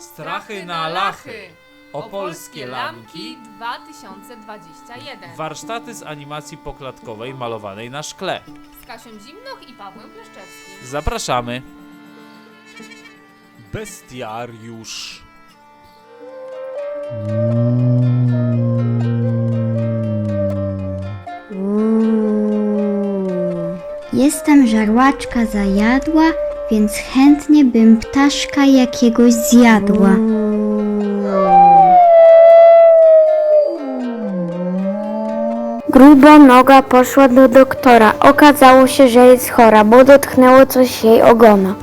Strachy na lachy. Opolskie lamki. 2021. Warsztaty z animacji poklatkowej malowanej na szkle. Z Kasią Zimnoch i Pawłem Kleszczewskim. Zapraszamy. Bestiariusz. Jestem żarłaczka zajadła, więc chętnie bym ptaszka jakiegoś zjadła. Gruba noga poszła do doktora. Okazało się, że jest chora, bo dotknęło coś jej ogona.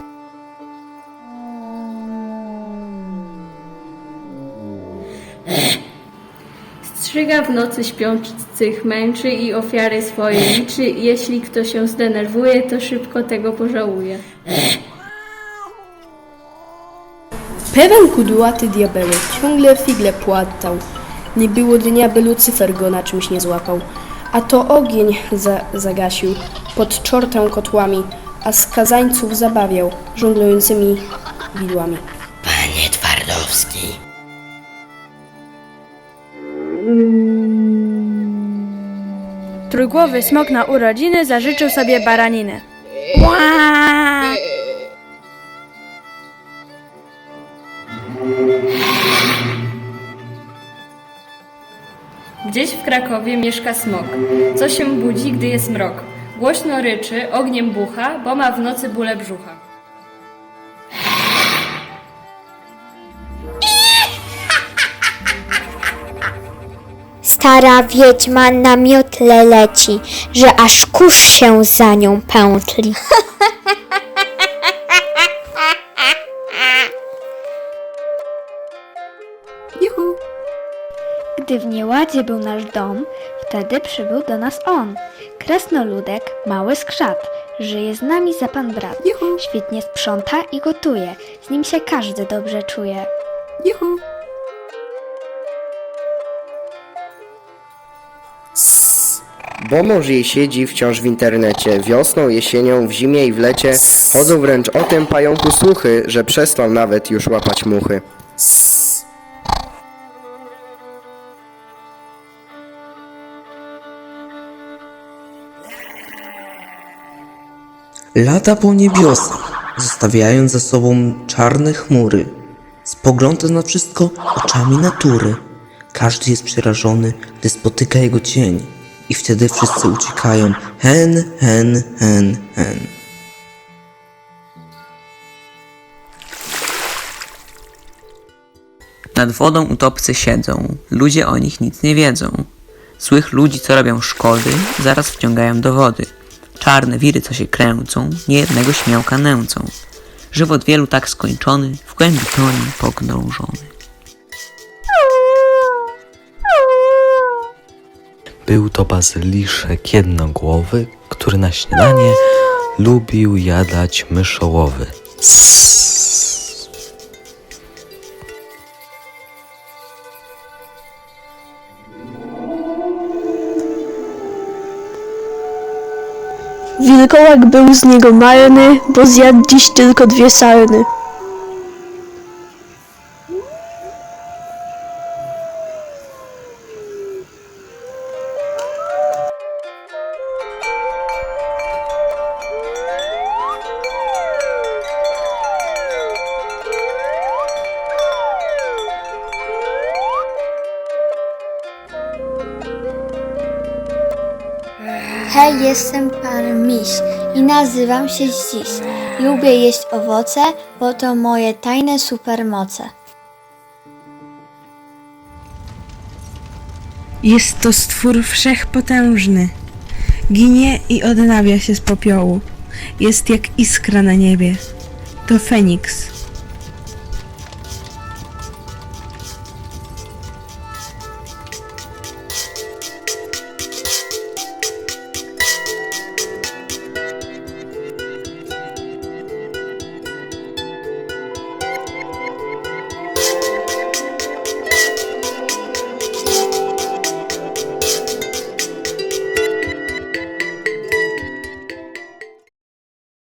Strzyga w nocy śpiących, męczy i ofiary swoje liczy. Jeśli kto się zdenerwuje, to szybko tego pożałuje. Pewien kudłaty diabełek ciągle figle płatał. Nie było dnia, by Lucyfer go na czymś nie złapał. A to ogień za zagasił pod czortę kotłami, a skazańców zabawiał żonglującymi widłami. Panie Twardowski, Trójgłowy smok na urodziny zażyczył sobie baraninę. Gdzieś w Krakowie mieszka smok. Co się budzi, gdy jest mrok? Głośno ryczy, ogniem bucha, bo ma w nocy bóle brzucha. Stara wiedźma na miotle leci, że aż kurz się za nią pętli. Gdy w nieładzie był nasz dom, wtedy przybył do nas on. Krasnoludek, mały skrzat, żyje z nami za pan brat. Świetnie sprząta i gotuje, z nim się każdy dobrze czuje. Bo mąż jej siedzi wciąż w internecie. Wiosną, jesienią, w zimie i w lecie chodzą wręcz o tym pająku słuchy, że przestał nawet już łapać muchy. Lata po niebiosach, zostawiając za sobą czarne chmury. Spogląda na wszystko oczami natury. Każdy jest przerażony, gdy spotyka jego cień. I wtedy wszyscy uciekają. Hen, hen, hen, hen. nad wodą utopcy siedzą, ludzie o nich nic nie wiedzą. Złych ludzi, co robią szkody, zaraz wciągają do wody. Czarne wiry, co się kręcą, niejednego śmiałka nęcą. Żywot wielu tak skończony, w głębi toni pogrążony. Był to bazyliszek jednogłowy, który na śniadanie lubił jadać myszołowy. Wilkołak był z niego marny, bo zjadł dziś tylko dwie sarny. Hej, jestem pan Miś i nazywam się Ściś. Lubię jeść owoce, bo to moje tajne supermoce. Jest to stwór wszechpotężny. Ginie i odnawia się z popiołu. Jest jak iskra na niebie. To Feniks,